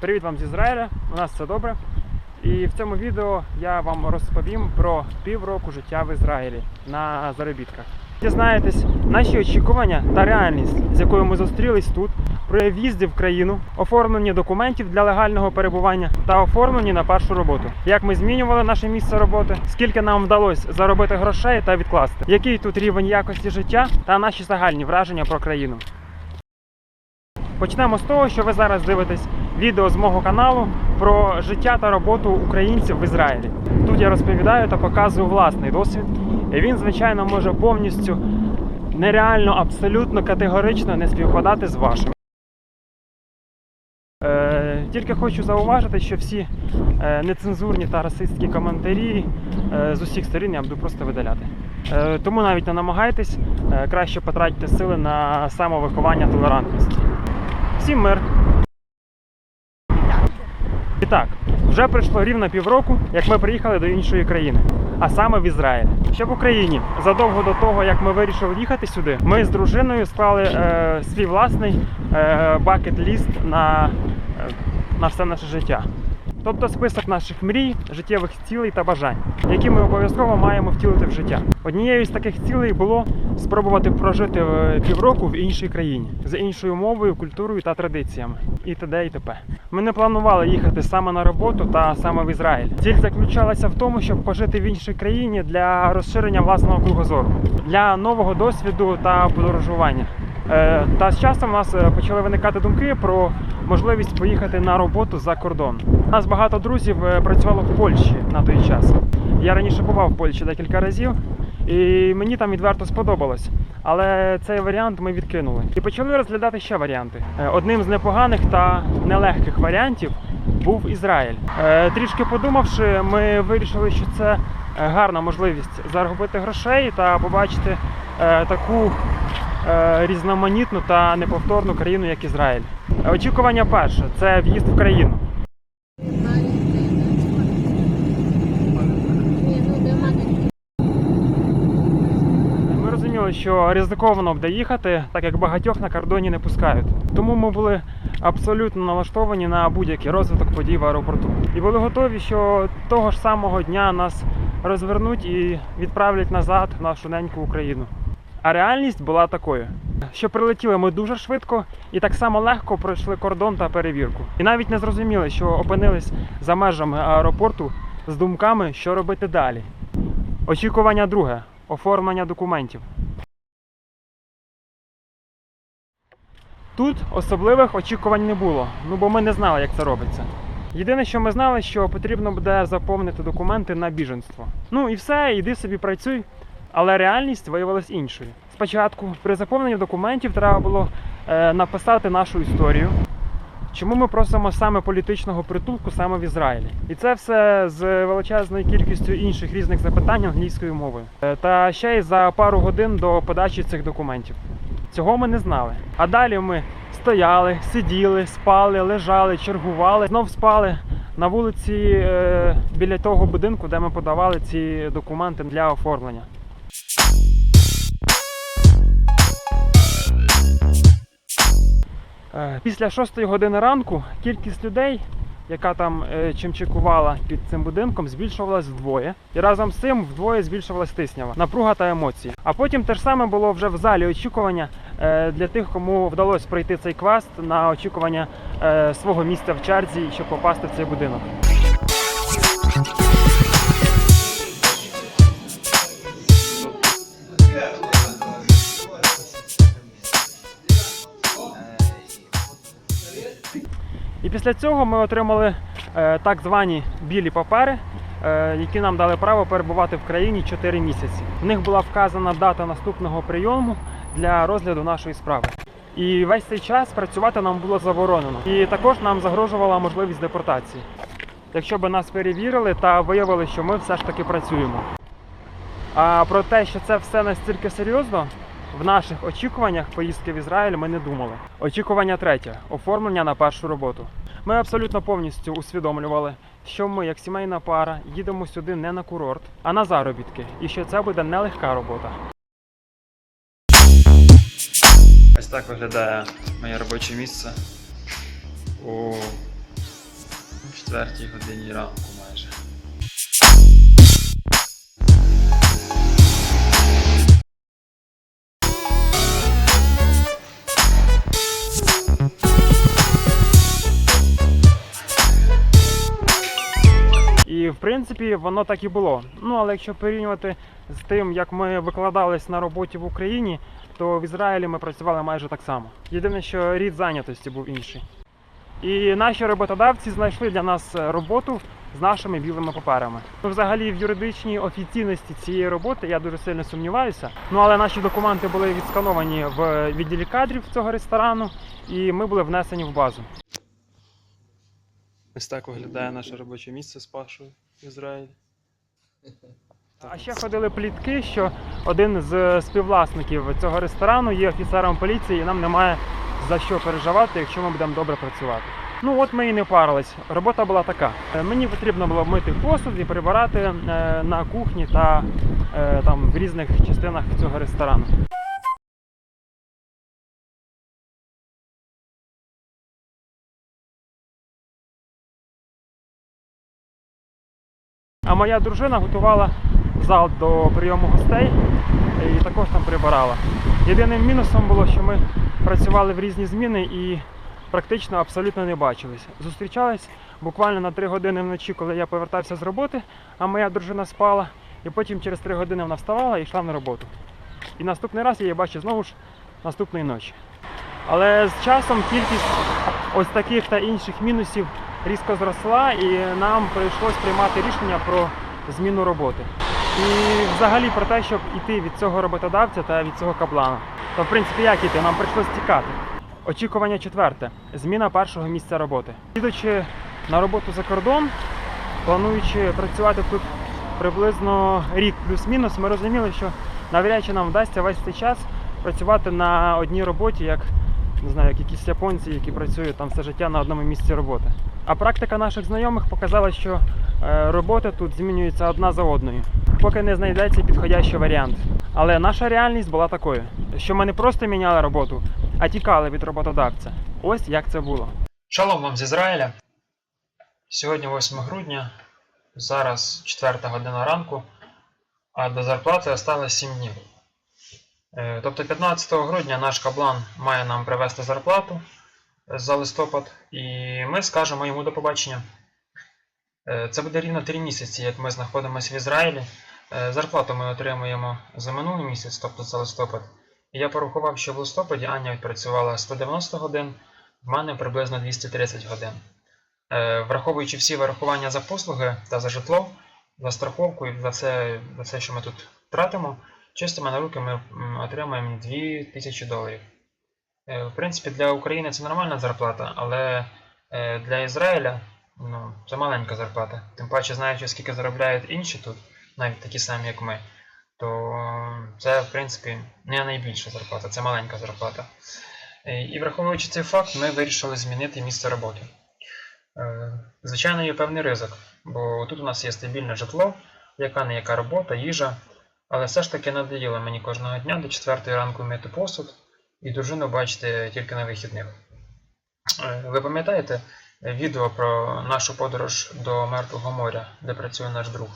Привіт вам з Ізраїля. У нас все добре. І в цьому відео я вам розповім про півроку життя в Ізраїлі на заробітках. Дізнаєтесь наші очікування та реальність, з якою ми зустрілись тут, про в'їзди в країну, оформлення документів для легального перебування та оформлені на першу роботу. Як ми змінювали наше місце роботи, скільки нам вдалося заробити грошей та відкласти, який тут рівень якості життя та наші загальні враження про країну. Почнемо з того, що ви зараз дивитесь відео з мого каналу про життя та роботу українців в Ізраїлі. Тут я розповідаю та показую власний досвід. І він, звичайно, може повністю нереально, абсолютно категорично не співпадати з вашим. Е, тільки хочу зауважити, що всі е, нецензурні та расистські коментарі е, з усіх сторін я буду просто видаляти. Е, тому навіть не намагайтесь, е, краще потратьте сили на самовиховання толерантності. Всім мир! І так, вже пройшло рівно півроку, як ми приїхали до іншої країни, а саме в Ізраїль. Ще в Україні задовго до того, як ми вирішили їхати сюди, ми з дружиною склали е, свій власний е, бакет-ліст на, е, на все наше життя. Тобто список наших мрій, життєвих цілей та бажань, які ми обов'язково маємо втілити в життя. Однією з таких цілей було спробувати прожити е, півроку в іншій країні з іншою мовою, культурою та традиціями, і т.д. і т.п. Ми не планували їхати саме на роботу та саме в Ізраїль. Ціль заключалася в тому, щоб пожити в іншій країні для розширення власного кругозору, для нового досвіду та подорожування. Е, Та з часом у нас е, почали виникати думки про можливість поїхати на роботу за кордон. У нас багато друзів е, працювало в Польщі на той час. Я раніше бував в Польщі декілька разів, і мені там відверто сподобалось. Але цей варіант ми відкинули і почали розглядати ще варіанти. Е, Одним з непоганих та нелегких варіантів був Ізраїль. Е, Трішки подумавши, ми вирішили, що це е, гарна можливість заробити грошей та побачити таку різноманітну та неповторну країну, як Ізраїль. Очікування перше це в'їзд в країну. Ми що ризиковано буде їхати, так як багатьох на кордоні не пускають. Тому ми були абсолютно налаштовані на будь-який розвиток подій в аеропорту. І були готові, що того ж самого дня нас розвернуть і відправлять назад в нашу неньку Україну. А реальність була такою, що прилетіли ми дуже швидко і так само легко пройшли кордон та перевірку. І навіть не зрозуміли, що опинились за межами аеропорту з думками, що робити далі. Очікування друге оформлення документів. Тут особливих очікувань не було, ну бо ми не знали, як це робиться. Єдине, що ми знали, що потрібно буде заповнити документи на біженство. Ну і все, іди собі працюй. Але реальність виявилась іншою. Спочатку при заповненні документів треба було е, написати нашу історію. Чому ми просимо саме політичного притулку саме в Ізраїлі? І це все з величезною кількістю інших різних запитань англійською мовою. Е, Та ще й за пару годин до подачі цих документів. Цього ми не знали. А далі ми стояли, сиділи, спали, лежали, чергували, знов спали на вулиці е, біля того будинку, де ми подавали ці документи для оформлення. Е, Після 6 години ранку кількість людей, яка там е, чимчикувала під цим будинком, збільшувалась вдвоє. І разом з цим вдвоє збільшувалась тиснява, напруга та емоції. А потім те ж саме було вже в залі очікування е, для тих, кому вдалося пройти цей квест на очікування е, свого місця в черзі, щоб попасти в цей будинок. Після цього ми отримали е, так звані білі папери, е, які нам дали право перебувати в країні 4 місяці. В них була вказана дата наступного прийому для розгляду нашої справи. І весь цей час працювати нам було заборонено. І також нам загрожувала можливість депортації, якщо б нас перевірили та виявили, що ми все ж таки працюємо. А про те, що це все настільки серйозно, в наших очікуваннях поїздки в Ізраїль ми не думали. Очікування третє оформлення на першу роботу. Ми абсолютно повністю усвідомлювали, що ми, як сімейна пара, їдемо сюди не на курорт, а на заробітки, і що це буде нелегка робота. Ось так виглядає моє робоче місце у четвертій годині ранку в принципі воно так і було. Ну але якщо порівнювати з тим, як ми викладались на роботі в Україні, то в Ізраїлі ми працювали майже так само. Єдине, що рід зайнятості був інший. І наші роботодавці знайшли для нас роботу з нашими білими паперами. Ну, взагалі, в юридичній офіційності цієї роботи я дуже сильно сумніваюся. Ну але наші документи були відскановані в відділі кадрів цього ресторану, і ми були внесені в базу. Ось так виглядає наше робоче місце з Пашою в Ізраїлі. А ще ходили плітки, що один з співвласників цього ресторану є офіцером поліції, і нам немає за що переживати, якщо ми будемо добре працювати. Ну от ми і не парились. Робота була така. Е, Мені потрібно було мити посуд і прибирати е, на кухні та е, там в різних частинах цього ресторану. А моя дружина готувала зал до прийому гостей і також там прибирала. Єдиним мінусом було, що ми працювали в різні зміни і практично абсолютно не бачились. Зустрічались буквально на 3 години вночі, коли я повертався з роботи, а моя дружина спала, і потім через 3 години вона вставала і йшла на роботу. І наступний раз я її бачив знову ж наступної ночі. Але з часом кількість ось таких та інших мінусів різко зросла, і нам прийшлось приймати рішення про зміну роботи. І взагалі про те, щоб іти від цього роботодавця та від цього каблана. То в принципі як іти? Нам прийшлось тікати. Очікування четверте зміна першого місця роботи. Їдучи на роботу за кордон, плануючи працювати тут приблизно рік плюс-мінус, ми розуміли, що навряд чи нам вдасться весь цей час працювати на одній роботі, як не знаю, як якісь японці, які працюють там все життя на одному місці роботи. А практика наших знайомих показала, що е, роботи тут змінюються одна за одною, поки не знайдеться підходящий варіант. Але наша реальність була такою, що ми не просто міняли роботу, а тікали від роботодавця. Ось як це було. Шалом вам з Ізраїля. Сьогодні 8 грудня, зараз 4 година ранку, а до зарплати осталось 7 днів. Е, Тобто 15 грудня наш каблан має нам привезти зарплату за листопад, і ми скажемо йому до побачення. Е, Це буде рівно 3 місяці, як ми знаходимося в Ізраїлі. Е, Зарплату ми отримуємо за минулий місяць, тобто за листопад. І я порахував, що в листопаді Аня відпрацювала 190 годин, в мене приблизно 230 годин. Враховуючи всі вирахування за послуги та за житло, за страховку і за все, за все що ми тут тратимо, чистими на руки ми отримаємо 2000 доларів. Е, В принципі, для України це нормальна зарплата, але е, для Ізраїля ну, це маленька зарплата. Тим паче, знаючи, скільки заробляють інші тут, навіть такі самі, як ми, то це, в принципі, не найбільша зарплата, це маленька зарплата. Е, І враховуючи цей факт, ми вирішили змінити місце роботи. Звичайно, є певний ризик, бо тут у нас є стабільне житло, яка не яка робота, їжа, але все ж таки надоїло мені кожного дня до 4 ранку мити посуд і дружину бачити тільки на вихідних. Е, Ви пам'ятаєте відео про нашу подорож до Мертвого моря, де працює наш друг?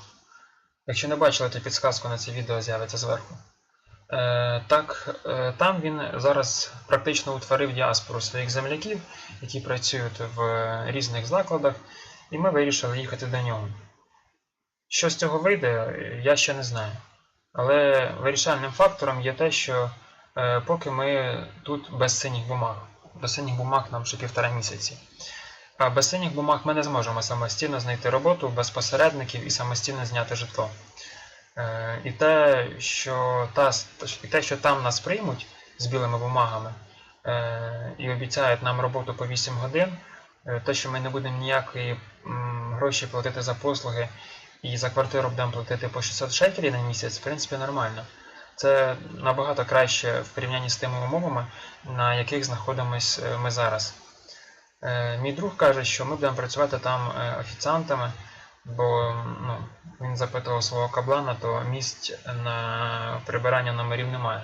Якщо не бачили, то підсказка на це відео з'явиться зверху. Е, так, е, там він зараз практично утворив діаспору своїх земляків, які працюють в різних закладах, і ми вирішили їхати до нього. Що з цього вийде, я ще не знаю. Але вирішальним фактором є те, що е, поки ми тут без синіх бумаг. До синіх бумаг нам ще півтора місяці. А без синіх бумаг ми не зможемо самостійно знайти роботу без посередників і самостійно зняти житло. Е, І те, що та, і те, що там нас приймуть з білими бумагами е, і обіцяють нам роботу по 8 годин, те, що ми не будемо ніякі м, гроші платити за послуги і за квартиру будемо платити по 600 шекелів на місяць, в принципі, нормально. Це набагато краще в порівнянні з тими умовами, на яких знаходимось е, ми зараз. Е, Мій друг каже, що ми будемо працювати там е, офіціантами, бо ну, він запитував свого каблана, то місць на прибирання номерів немає.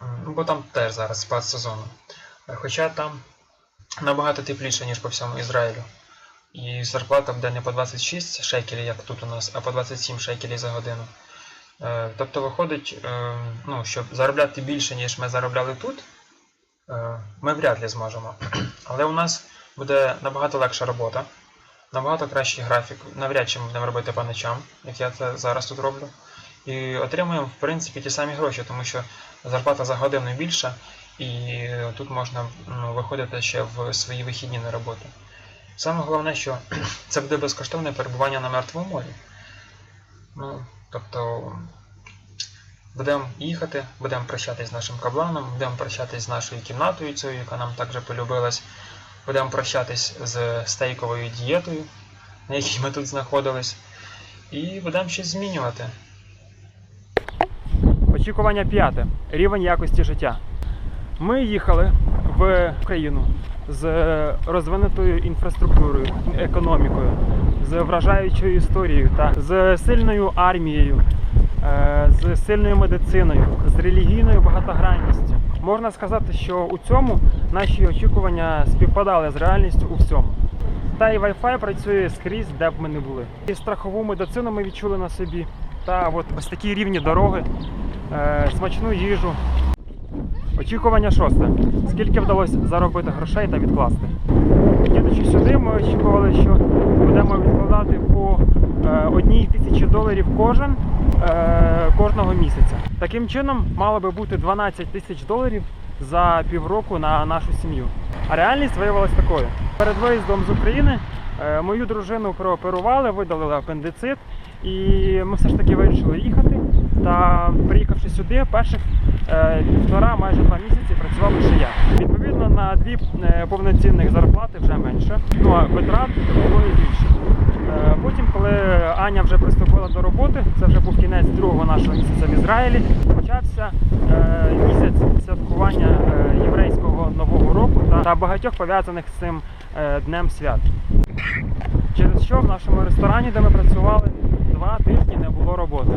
Ну, бо там теж зараз спад сезону. Хоча там набагато тепліше, ніж по всьому Ізраїлю. І зарплата буде не по 26 шекелів, як тут у нас, а по 27 шекелів за годину. Е, Тобто виходить, е, ну, щоб заробляти більше, ніж ми заробляли тут, е, ми вряд ли зможемо. Але у нас буде набагато легша робота, набагато кращий графік. Навряд чи ми будемо робити по ночам, як я це зараз тут роблю. І отримуємо, в принципі, ті самі гроші, тому що зарплата за годину більша, і тут можна ну, виходити ще в свої вихідні на роботу. Саме головне, що це буде безкоштовне перебування на мертвому морі. Ну, тобто будемо їхати, будемо прощатись з нашим кабланом, будемо прощатись з нашою кімнатою цією, яка нам також полюбилась. Будемо прощатись з стейковою дієтою, на якій ми тут знаходились. І будемо щось змінювати. Очікування п'яте. Рівень якості життя. Ми їхали в Україну з розвинутою інфраструктурою, економікою, з вражаючою історією та з сильною армією, е, з сильною медициною, з релігійною багатогранністю. Можна сказати, що у цьому наші очікування співпадали з реальністю у всьому. Та і Wi-Fi працює скрізь, де б ми не були. І страхову медицину ми відчули на собі. Та от ось такі рівні дороги, е, смачну їжу. Очікування шосте. Скільки вдалося заробити грошей та відкласти? Їдучи сюди, ми очікували, що будемо відкладати по е, одній тисячі доларів кожен е, кожного місяця. Таким чином, мало би бути 12 тисяч доларів за півроку на нашу сім'ю. А реальність виявилась такою. Перед виїздом з України е, мою дружину прооперували, видалили апендицит, і ми все ж таки вирішили їхати. Та приїхавши сюди, перших е, півтора, майже два місяці працював лише я. Відповідно, на дві е, повноцінних зарплати вже менше. Ну а витрат було і більше. Е, Потім, коли Аня вже приступила до роботи, це вже був кінець другого нашого місяця в Ізраїлі, почався місяць святкування єврейського нового року та, багатьох пов'язаних з цим днем свят. Через що в нашому ресторані, де ми працювали, два тижні не було роботи.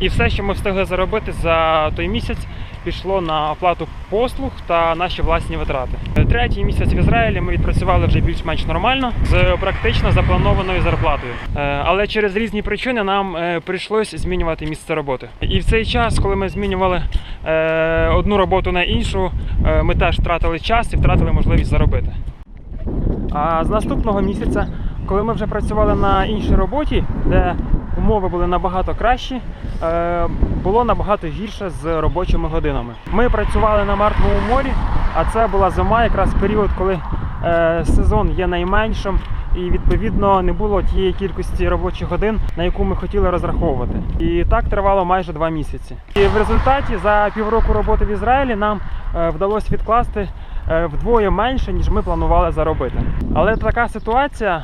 І все, що ми встигли заробити за той місяць, пішло на оплату послуг та наші власні витрати. Третій місяць в Ізраїлі ми відпрацювали вже більш-менш нормально з практично запланованою зарплатою. Е, Але через різні причини нам е, прийшлось змінювати місце роботи. І в цей час, коли ми змінювали е, одну роботу на іншу, ми теж втратили час і втратили можливість заробити. А з наступного місяця, коли ми вже працювали на іншій роботі, де умови були набагато кращі, е, було набагато гірше з робочими годинами. Ми працювали на Мертвому морі, а це була зима, якраз період, коли е, сезон є найменшим. І відповідно не було тієї кількості робочих годин, на яку ми хотіли розраховувати. І так тривало майже два місяці. І в результаті за півроку роботи в Ізраїлі нам е, вдалося відкласти вдвоє менше, ніж ми планували заробити. Але така ситуація,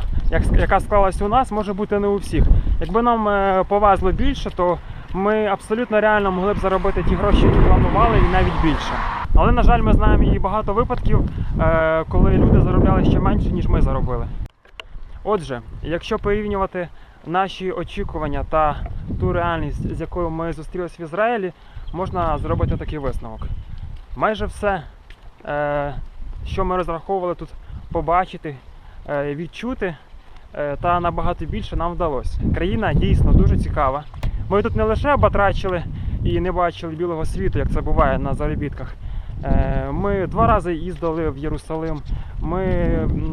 яка склалась у нас, може бути не у всіх. Якби нам е, повезло більше, то ми абсолютно реально могли б заробити ті гроші, які планували, і навіть більше. Але, на жаль, ми знаємо і багато випадків, е, коли люди заробляли ще менше, ніж ми заробили. Отже, якщо порівнювати наші очікування та ту реальність, з якою ми зустрілися в Ізраїлі, можна зробити такий висновок. Майже все, е, що ми розраховували тут побачити, відчути, та набагато більше нам вдалося. Країна дійсно дуже цікава. Ми тут не лише батрачили і не бачили білого світу, як це буває на заробітках. Е, Ми два рази їздили в Єрусалим. Ми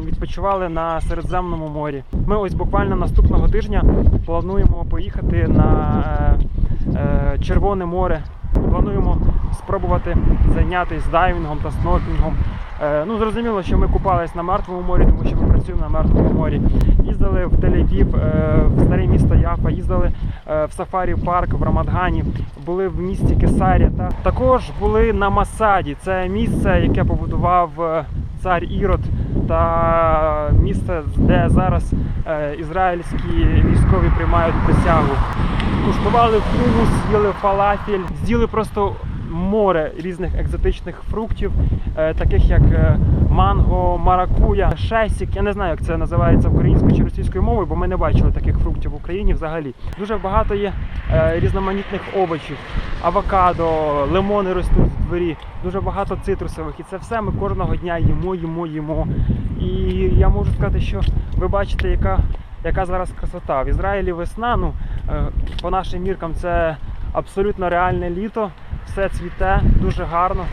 відпочивали на Середземному морі. Ми ось буквально наступного тижня плануємо поїхати на е, е, Червоне море. Плануємо спробувати зайнятися дайвінгом та снорклінгом. Е, Ну, зрозуміло, що ми купались на мертвому морі, тому що ми працюємо на мертвому морі. Їздили в Тель-Авів, е, в старе місто Яфа, їздили е, в сафарі парк в Рамадгані, були в місті Кесарі. Та також були на Масаді. Це місце, яке побудував цар Ірод, та місце, де зараз е, ізраїльські військові приймають присягу. Куштували хумус, їли фалафель, з'їли просто море різних екзотичних фруктів, е, таких як е, манго, маракуя, шесік. Я не знаю, як це називається українською чи російською мовою, бо ми не бачили таких фруктів в Україні взагалі. Дуже багато є е, різноманітних овочів, авокадо, лимони ростуть в дворі, дуже багато цитрусових. І це все ми кожного дня їмо, їмо, їмо. І я можу сказати, що ви бачите, яка, яка зараз красота. В Ізраїлі весна, ну, по нашим міркам, це абсолютно реальне літо. Все цвіте дуже гарно,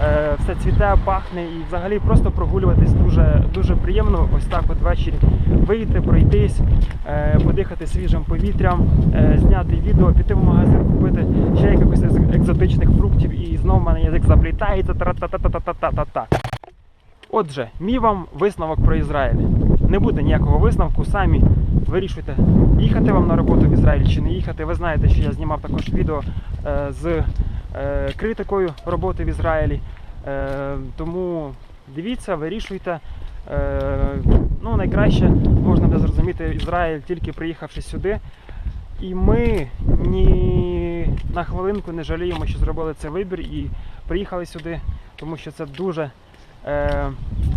е, все цвіте, пахне і взагалі просто прогулюватись дуже, дуже приємно. Ось так от ввечері вийти, пройтись, е, подихати свіжим повітрям, е, зняти відео, піти в магазин, купити ще якихось екзотичних фруктів, і знову в мене язик заплітається. Тра-та-та-та-та-та-та-та. Отже, мій вам висновок про Ізраїль. Не буде ніякого висновку, самі вирішуйте, їхати вам на роботу в Ізраїль чи не їхати. Ви знаєте, що я знімав також відео е, з е, критикою роботи в Ізраїлі. Е, тому дивіться, вирішуйте. Ну, найкраще можна буде зрозуміти Ізраїль, тільки приїхавши сюди. І ми ні на хвилинку не жаліємо, що зробили цей вибір і приїхали сюди, тому що це дуже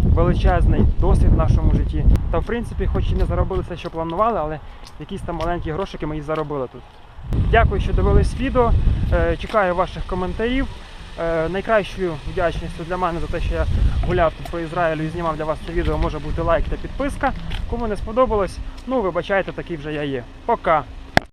величезний досвід в нашому житті. Та в принципі, хоч і не заробили все, що планували, але якісь там маленькі грошики ми і заробили тут. Дякую, що дивились відео. Е, чекаю ваших коментарів. Е, найкращою вдячністю для мене за те, що я гуляв тут по Ізраїлю і знімав для вас це відео, може бути лайк та підписка. Кому не сподобалось, ну вибачайте, такий вже я є. Пока!